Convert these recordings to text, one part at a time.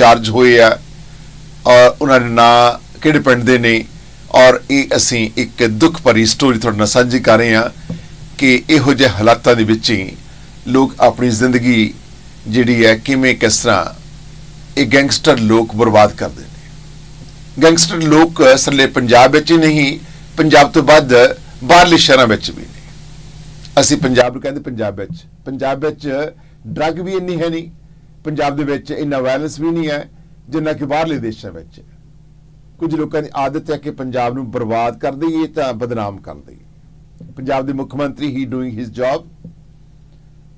Charge ਹੋਏ ਆ, ਔਰ ਉਹਨਾਂ ਦੇ ਨਾਂ ਕਿਹੜੇ ਪਿੰਡ ਦੇ ਨੇ, ਔਰ ਇਹ ਅਸੀਂ ਇੱਕ ਦੁੱਖ ਭਰੀ ਸਟੋਰੀ ਤੁਹਾਡੇ ਨਾਲ ਸਾਂਝੀ ਕਰ ਰਹੇ ਹਾਂ ਕਿ ਇਹੋ ਜਿਹੇ ਹਾਲਾਤਾਂ ਦੇ ਵਿੱਚ ਹੀ ਲੋਕ ਆਪਣੀ ਜ਼ਿੰਦਗੀ ਜਿਹੜੀ ਹੈ ਕਿਵੇਂ, ਕਿਸ ਤਰ੍ਹਾਂ ਇਹ ਗੈਂਗਸਟਰ ਲੋਕ ਬਰਬਾਦ ਕਰਦੇ ਨੇ। ਗੈਂਗਸਟਰ ਲੋਕ ਸਰਲੇ ਪੰਜਾਬ ਵਿੱਚ ਹੀ ਨਹੀਂ, ਪੰਜਾਬ ਤੋਂ ਵੱਧ ਬਾਹਰਲੇ ਸ਼ਹਿਰਾਂ ਵਿੱਚ ਵੀ ਨੇ। ਅਸੀਂ ਪੰਜਾਬ ਨੂੰ ਕਹਿੰਦੇ ਪੰਜਾਬ ਵਿੱਚ ਪੰਜਾਬ ਵਿੱਚ ਡਰੱਗ ਵੀ ਇੰਨੀ ਹੈ ਨਹੀਂ। ਪੰਜਾਬ ਦੇ ਵਿੱਚ ਇੰਨਾ ਵਾਇਲੈਂਸ ਵੀ ਨਹੀਂ ਹੈ, ਜਿੰਨਾ ਕਿ ਬਾਹਰਲੇ ਦੇਸ਼ਾਂ ਵਿੱਚ। ਹੈ ਕੁਝ ਲੋਕਾਂ ਦੀ ਆਦਤ ਹੈ ਕਿ ਪੰਜਾਬ ਨੂੰ ਬਰਬਾਦ ਕਰ ਦਈਏ ਤਾਂ ਬਦਨਾਮ ਕਰ ਦਈਏ। ਪੰਜਾਬ ਦੇ ਮੁੱਖ ਮੰਤਰੀ he doing his job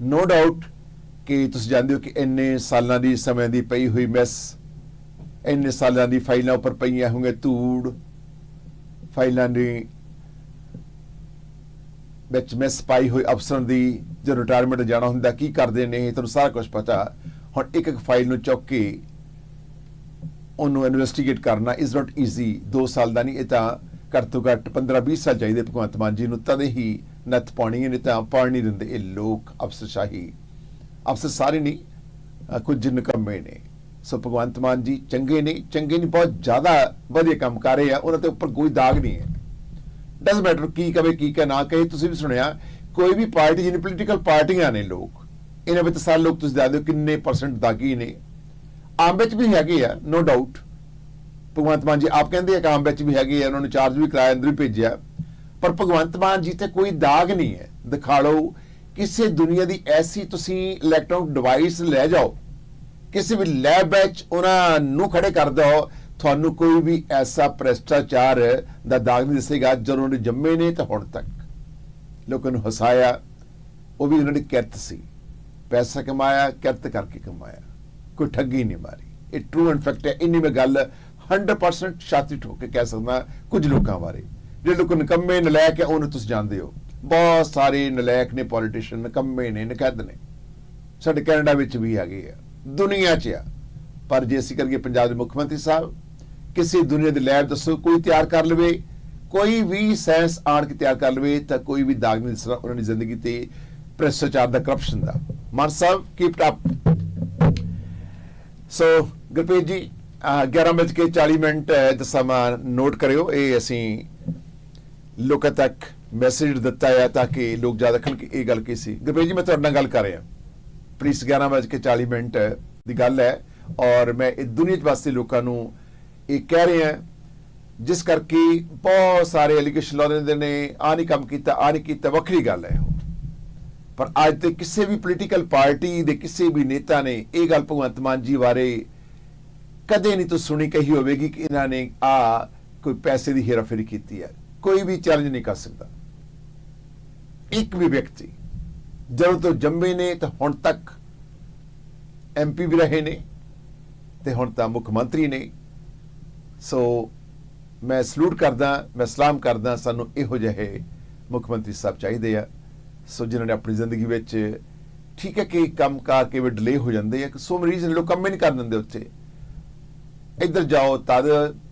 no doubt ਕਿ ਤੁਸੀਂ ਜਾਣਦੇ ਹੋ ਕਿ ਇੰਨੇ ਸਾਲਾਂ ਦੀ ਸਮੇਂ ਦੀ ਪਈ ਹੋਈ ਮੈਸ ਇੰਨੇ ਸਾਲਾਂ ਦੀ ਫਾਈਲਾਂ ਉੱਪਰ ਪਈਆਂ ਹੋਣਗੇ ਧੂੜ, ਫਾਈਲਾਂ ਦੀ ਵਿੱਚ ਮਿਸ ਪਾਈ ਹੋਈ ਅਫਸਰਾਂ ਦੀ ਜੋ ਰਿਟਾਇਰਮੈਂਟ ਜਾਣਾ ਹੁੰਦਾ, ਕੀ ਕਰਦੇ ਨੇ ਇਹ ਤੁਹਾਨੂੰ ਸਾਰਾ ਕੁਝ ਪਤਾ। ਹੁਣ ਇੱਕ ਇੱਕ ਫਾਈਲ ਨੂੰ ਚੁੱਕ ਕੇ ਉਹਨੂੰ ਇਨਵੈਸਟੀਗੇਟ ਕਰਨਾ ਇਜ਼ ਨਾਟ ਈਜ਼ੀ 2 ਸਾਲ ਦਾ ਨਹੀਂ, ਇਹ ਤਾਂ ਘੱਟ ਤੋਂ ਘੱਟ 15 20 ਸਾਲ ਚਾਹੀਦੇ ਭਗਵੰਤ ਮਾਨ ਜੀ ਨੂੰ ਤਦੇ ਹੀ ਨੱਥ ਪਾਉਣੀ ਨਹੀਂ ਤਾਂ ਪਾੜ ਨਹੀਂ ਦਿੰਦੇ। ਇਹ ਲੋਕ ਅਫਸਰਸ਼ਾਹੀ। ਅਫਸਰ ਸਾਰੇ ਨਹੀਂ ਕੁਝ ਨਕੰਮੇ ਨੇ। ਸੋ ਭਗਵੰਤ ਮਾਨ ਜੀ ਚੰਗੇ ਨੇ, ਚੰਗੇ ਨਹੀਂ, ਬਹੁਤ ਜ਼ਿਆਦਾ ਵਧੀਆ ਕੰਮ ਕਰ ਰਹੇ ਆ। ਉਹਨਾਂ ਤੇ ਉੱਪਰ ਕੋਈ ਦਾਗ ਨਹੀਂ ਹੈ। ਡਸ ਮੈਟਰ ਕੀ ਕਵੇ ਕੀ ਕਹ, ਨਾ ਕਹੇ, ਤੁਸੀਂ ਵੀ ਸੁਣਿਆ, ਕੋਈ ਵੀ ਪਾਰਟੀ ਜਿਹਨੇ ਪੋਲੀਟੀਕਲ ਪਾਰਟੀਆਂ ਨੇ ਲੋਕ ਇਹਨਾਂ ਵਿੱਚ ਸਾਰੇ ਲੋਕ ਤੁਸੀਂ ਦੱਸ ਦਿਓ ਕਿੰਨੇ ਪਰਸੈਂਟ ਦਾਗੀ ਨੇ। ਆਮ ਵਿੱਚ ਵੀ ਹੈਗੇ ਆ ਨੋ ਡਾਊਟ ਭਗਵੰਤ ਮਾਨ ਜੀ ਆਪ ਕਹਿੰਦੇ ਆ ਕਿ ਆਮ ਵਿੱਚ ਵੀ ਹੈਗੇ ਆ, ਉਹਨਾਂ ਨੂੰ ਚਾਰਜ ਵੀ ਕਰਾਇਆ, ਅੰਦਰ ਵੀ ਭੇਜਿਆ। ਪਰ ਭਗਵੰਤ ਮਾਨ ਜੀ ਤੇ ਕੋਈ ਦਾਗ ਨਹੀਂ ਹੈ। ਦਿਖਾ ਲਓ ਕਿਸੇ ਦੁਨੀਆ ਦੀ ਐਸੀ ਤੁਸੀਂ ਇਲੈਕਟ੍ਰੋਨਿਕ ਡਿਵਾਈਸ ਲੈ ਜਾਓ, ਕਿਸੇ ਵੀ ਲੈਬ ਵਿੱਚ ਉਹਨਾਂ ਨੂੰ ਖੜੇ ਕਰ ਦਿਓ, ਤੁਹਾਨੂੰ ਕੋਈ ਵੀ ਐਸਾ ਭ੍ਰਿਸ਼ਟਾਚਾਰ ਦਾ ਦਾਗ ਨਹੀਂ ਦਿਸੇਗਾ, ਜਦੋਂ ਉਹਨੇ ਜੰਮੇ ਨੇ ਤਾਂ ਹੁਣ ਤੱਕ। ਲੋਕਾਂ ਨੂੰ ਹਸਾਇਆ, ਉਹ ਵੀ ਉਹਨਾਂ ਦੀ ਕਿਰਤ ਸੀ। ਪੈਸਾ ਕਮਾਇਆ, ਕਿਰਤ ਕਰਕੇ ਕਮਾਇਆ। ਕੋਈ ਠੱਗੀ ਨਹੀਂ ਮਾਰੀ। ਇਹ ਟਰੂ ਐਂਡ ਫੈਕਟ ਹੈ। ਇੰਨੀ ਮੈਂ ਗੱਲ 100% ਛਾਤੀ ਠੋਕ ਕੇ ਕਹਿ ਸਕਦਾ ਕੁਝ ਲੋਕਾਂ ਬਾਰੇ। ਜਿਹੜੇ ਲੋਕ ਨਿਕੰਮੇ, ਨਲਾਇਕ ਹੈ, ਉਹਨੂੰ ਤੁਸੀਂ ਜਾਣਦੇ ਹੋ। ਬਹੁਤ ਸਾਰੇ ਨਲਾਇਕ ਨੇ ਪੋਲੀਟੀਸ਼ੀਅਨ ਨਿਕੰਮੇ ਨੇ, ਨਕਦ ਨੇ। ਸਾਡੇ ਕੈਨੇਡਾ ਵਿੱਚ ਵੀ ਹੈਗੇ ਆ। ਦੁਨੀਆ 'ਚ ਆ। ਪਰ ਜੇ ਅਸੀਂ ਕਰੀਏ ਪੰਜਾਬ ਦੇ ਮੁੱਖ ਮੰਤਰੀ ਸਾਹਿਬ, ਕਿਸੇ ਦੁਨੀਆ ਦੇ ਲੈਬ ਦੱਸੋ, ਕੋਈ ਤਿਆਰ ਕਰ ਲਵੇ। ਕੋਈ ਵੀ ਸਾਇੰਸ ਆਣ ਕੇ ਤਿਆਰ ਕਰ ਲਵੇ, ਤਾਂ ਕੋਈ ਵੀ ਦਾਗ ਨਹੀਂ ਦਿਸਣਾ ਉਹਨਾਂ ਦੀ ਜ਼ਿੰਦਗੀ ਤੇ ਭ੍ਰਿਸ਼ਟਾਚਾਰ ਦਾ ਕਰਪਸ਼ਨ ਦਾ। Mann Sahib keep up so Gurpreet ji, uh 11 ਵਜੇ ਕੇ 40 ਮਿੰਟ ਦਾ ਸਮਾਂ ਨੋਟ ਕਰਿਓ। ਇਹ ਅਸੀਂ ਲੋਕਾਂ ਤੱਕ ਮੈਸੇਜ ਦਿੱਤਾ ਹੈ ਤਾਂ ਕਿ ਲੋਕ ਜ਼ਿਆਦਾ ਰੱਖਣ ਕਿ ਇਹ ਗੱਲ ਕੀ ਸੀ। ਗੁਰਪ੍ਰੀਤ ਜੀ, ਮੈਂ ਤੁਹਾਡੇ ਨਾਲ ਗੱਲ ਕਰ ਰਿਹਾ। ਪਲੀਜ਼ 11 ਵਜੇ ਕੇ 40 ਮਿੰਟ ਦੀ ਗੱਲ ਹੈ। ਔਰ ਮੈਂ ਇਹ ਦੁਨੀਆ ਦੇ ਵਾਸਤੇ ਲੋਕਾਂ ਨੂੰ ਇਹ ਕਹਿ ਰਿਹਾ ਜਿਸ ਕਰਕੇ ਬਹੁਤ ਸਾਰੇ ਐਲੀਗੇਸ਼ਨ ਲਾਉਂਦੇ ਨੇ ਆ ਨਹੀਂ ਕੰਮ ਕੀਤਾ ਆ ਨਹੀਂ ਕੀਤਾ, ਵੱਖਰੀ ਗੱਲ ਹੈ। ਪਰ ਅੱਜ ਤੇ ਕਿਸੇ ਵੀ ਪੋਲੀਟੀਕਲ ਪਾਰਟੀ ਦੇ ਕਿਸੇ ਵੀ ਨੇਤਾ ਨੇ ਇਹ ਗੱਲ ਭਗਵੰਤ ਮਾਨ ਜੀ ਬਾਰੇ ਕਦੇ ਨਹੀਂ ਤੋਂ ਸੁਣੀ ਕਹੀ ਹੋਵੇਗੀ ਕਿ ਇਹਨਾਂ ਨੇ ਆ ਕੋਈ ਪੈਸੇ ਦੀ ਹੇਰਾਫੇਰੀ ਕੀਤੀ ਹੈ। ਕੋਈ ਵੀ ਚੈਲੰਜ ਨਹੀਂ ਕਰ ਸਕਦਾ। ਇੱਕ ਵੀ ਵਿਅਕਤੀ ਜਦੋਂ ਤੋਂ ਜੰਮੇ ਨੇ ਤਾਂ ਹੁਣ ਤੱਕ ਐਮਪੀ ਵੀ ਰਹੇ ਨੇ ਤੇ ਹੁਣ ਤਾਂ ਮੁੱਖ ਮੰਤਰੀ ਨੇ। ਸੋ ਮੈਂ ਸਲੂਟ ਕਰਦਾ, ਮੈਂ ਸਲਾਮ ਕਰਦਾ, ਸਾਨੂੰ ਇਹੋ ਜਿਹੇ ਮੁੱਖ ਮੰਤਰੀ ਸਾਹਿਬ ਚਾਹੀਦੇ ਆ। ਸੋ ਜਿਨ੍ਹਾਂ ਨੇ ਆਪਣੀ ਜ਼ਿੰਦਗੀ ਵਿੱਚ ਠੀਕ ਹੈ ਕਿ ਕੰਮ ਕਾਰ ਕੇ ਵੀ ਡਿਲੇ ਹੋ ਜਾਂਦੇ ਆ ਸੋ ਮਰੀਜ਼ ਲੋਕ ਕੰਮ ਹੀ ਨਹੀਂ ਕਰ ਦਿੰਦੇ ਉੱਥੇ। ਇੱਧਰ ਜਾਓ, ਤਦ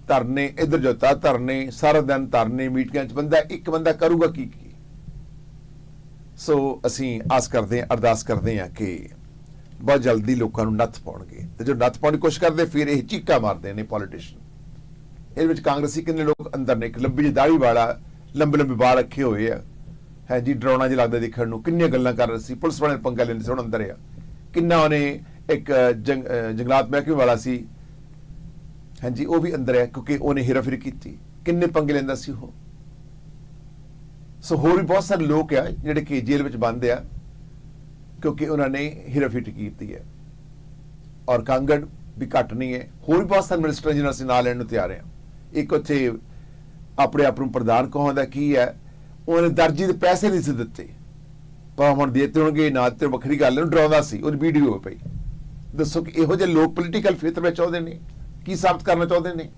ਧਰਨੇ, ਇੱਧਰ ਜਾਓ, ਤਦ ਧਰਨੇ, ਸਾਰਾ ਦਿਨ ਧਰਨੇ, ਮੀਟਿੰਗਾਂ 'ਚ ਬੰਦਾ, ਇੱਕ ਬੰਦਾ ਕਰੂਗਾ ਕੀ ਕੀ? ਸੋ ਅਸੀਂ ਆਸ ਕਰਦੇ ਹਾਂ, ਅਰਦਾਸ ਕਰਦੇ ਹਾਂ ਕਿ ਬਹੁਤ ਜਲਦੀ ਲੋਕਾਂ ਨੂੰ ਨੱਥ ਪਾਉਣਗੇ। ਤੇ ਜੋ ਨੱਥ ਪਾਉਣ ਦੀ ਕੋਸ਼ਿਸ਼ ਕਰਦੇ, ਫਿਰ ਇਹ ਚੀਕਾ ਮਾਰਦੇ ਨੇ ਪੋਲੀਟੀਸ਼ੀਅਨ ਇਹਦੇ ਵਿੱਚ ਕਾਂਗਰਸੀ ਕਿੰਨੇ ਲੋਕ ਅੰਦਰ ਨੇ, ਇੱਕ ਲੰਬੀ ਜਿਹੀ ਦਾੜੀ ਵਾਲਾ ਲੰਬੇ ਲੰਬੇ ਵਾਲ ਰੱਖੇ ਹੋਏ ਆ। ਹੈ ਜੀ, ਡਰਾਉਣਾ ਜਿਹਾ ਲੱਗਦਾ ਦੇਖਣ ਨੂੰ। ਕਿੰਨੀਆਂ ਗੱਲਾਂ ਕਰ ਰਹੇ ਸੀ। ਪੁਲਿਸ ਵਾਲੇ ਨੇ ਪੰਗਾ ਲੈਂਦੇ ਸੀ, ਹੁਣ ਅੰਦਰ ਆ। ਕਿੰਨਾ ਉਹਨੇ ਇੱਕ ਜੰਗ- ਜੰਗਲਾਤ ਮਹਿਕਮੇ ਵਾਲਾ ਸੀ। ਹਾਂਜੀ, ਉਹ ਵੀ ਅੰਦਰ ਹੈ ਕਿਉਂਕਿ ਉਹਨੇ ਹੇਰਾਫੇਰੀ ਕੀਤੀ। ਕਿੰਨੇ ਪੰਗੇ ਲੈਂਦਾ ਸੀ ਉਹ? ਸੋ ਹੋਰ ਵੀ ਬਹੁਤ ਸਾਰੇ ਲੋਕ ਆ, ਜਿਹੜੇ ਕਿ ਜੇਲ੍ਹ ਵਿੱਚ ਬੰਦ ਆ, ਕਿਉਂਕਿ ਉਹਨਾਂ ਨੇ ਹੇਰਾਫੇਰੀ ਕੀਤੀ ਹੈ ਔਰ ਕਾਂਗੜ ਵੀ ਘੱਟ ਨਹੀਂ ਹੈ। ਹੋਰ ਵੀ ਬਹੁਤ ਸਾਰੇ ਮਿਨਿਸਟਰ ਜਿਹਨਾਂ ਅਸੀਂ ਨਾਂ ਲੈਣ ਨੂੰ ਤਿਆਰ ਹਾਂ ਇੱਕ ਉੱਥੇ ਆਪਣੇ ਆਪ ਨੂੰ ਪ੍ਰਧਾਨ ਕਹਾਉਂਦਾ ਕੀ ਹੈ ਉਹਨੇ ਦਰਜੀ ਦੇ ਪੈਸੇ ਨਹੀਂ ਸੀ ਦਿੱਤੇ। ਪਰ ਹੁਣ ਦੇਤੇ ਹੋਣਗੇ, ਨਾ ਤੇ ਵੱਖਰੀ ਗੱਲ ਨੂੰ ਡਰਾਉਂਦਾ ਸੀ, ਉਹਦੀ ਵੀਡੀਓ ਪਈ ਦੱਸੋ ਕਿ ਇਹੋ ਜਿਹੇ ਲੋਕ ਪੋਲੀਟੀਕਲ ਫੇਤਰ ਵਿੱਚ ਚਾਹੁੰਦੇ ਨੇ, ਕੀ ਸਾਬਤ ਕਰਨਾ ਚਾਹੁੰਦੇ ਨੇ?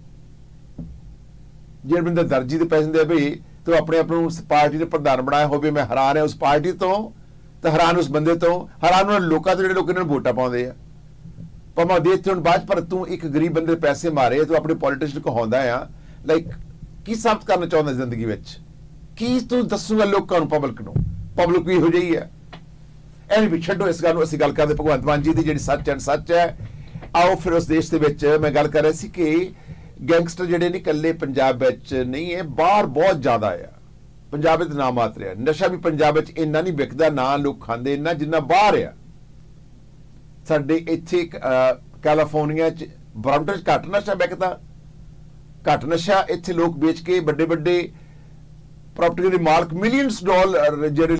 ਜਿਹੜੇ ਬੰਦਾ ਦਰਜੀ ਦੇ ਪੈਸੇ ਦੇ ਭਈ, ਤੂੰ ਆਪਣੇ ਆਪ ਨੂੰ ਉਸ ਪਾਰਟੀ ਦੇ ਪ੍ਰਧਾਨ ਬਣਾਇਆ ਹੋਵੇ, ਮੈਂ ਹੈਰਾਨ ਹਾਂ ਉਸ ਪਾਰਟੀ ਤੋਂ, ਤੇ ਹੈਰਾਨ ਉਸ ਬੰਦੇ ਤੋਂ, ਹੈਰਾਨ ਉਹਨਾਂ ਲੋਕਾਂ ਤੋਂ ਜਿਹੜੇ ਲੋਕ ਇਹਨਾਂ ਨੂੰ ਵੋਟਾਂ ਪਾਉਂਦੇ ਆ। ਭਾਵੇਂ ਦੇ ਤੇ ਹੁਣ, ਬਾਅਦ ਪਰ ਤੂੰ ਇੱਕ ਗਰੀਬ ਬੰਦੇ ਪੈਸੇ ਮਾਰੇ, ਤੂੰ ਆਪਣੇ ਪੋਲੀਟੀਸ਼ੀਅਨ ਕਹਾਉਂਦਾ ਆ ਲਾਈਕ ਕੀ ਸਾਬਤ ਕਰਨਾ ਚਾਹੁੰਦਾ ਜ਼ਿੰਦਗੀ ਵਿੱਚ? ਕੀ ਤੂੰ ਦੱਸੂਗਾ ਲੋਕਾਂ ਨੂੰ ਪਬਲਿਕ ਨੂੰ? ਪਬਲਿਕ ਵੀ ਹੋ ਜਾਈ ਹੈ। ਐਵੇਂ ਵੀ ਛੱਡੋ ਇਸ ਗੱਲ ਨੂੰ, ਅਸੀਂ ਗੱਲ ਕਰਦੇ ਭਗਵੰਤ ਮਾਨ ਜੀ ਦੀ, ਜਿਹੜੀ ਸੱਚ ਐਂਡ ਸੱਚ ਹੈ। ਆਓ ਫਿਰ ਉਸ ਦੇਸ਼ ਦੇ ਵਿੱਚ ਮੈਂ ਗੱਲ ਕਰ ਰਿਹਾ ਸੀ ਕਿ ਗੈਂਗਸਟਰ ਜਿਹੜੇ ਨੇ ਇਕੱਲੇ ਪੰਜਾਬ ਵਿੱਚ ਨਹੀਂ ਹੈ, ਬਾਹਰ ਬਹੁਤ ਜ਼ਿਆਦਾ ਆ। ਪੰਜਾਬ ਵਿੱਚ ਨਾ ਮਾਤਰ ਆ ਨਸ਼ਾ ਵੀ ਪੰਜਾਬ ਵਿੱਚ ਇੰਨਾ ਨਹੀਂ ਵਿਕਦਾ, ਨਾ ਲੋਕ ਖਾਂਦੇ, ਇੰਨਾ ਜਿੰਨਾ ਬਾਹਰ ਆ। ਸਾਡੇ ਇੱਥੇ ਕੈਲੀਫੋਰਨੀਆ ਚ ਬ੍ਰਾਂਟਨ ਚ ਘੱਟ ਨਸ਼ਾ ਵਿਕਦਾ। ਘੱਟ ਨਸ਼ਾ ਇੱਥੇ ਲੋਕ ਵੇਚ ਕੇ ਵੱਡੇ ਵੱਡੇ Property mark millions dollar uh, generally.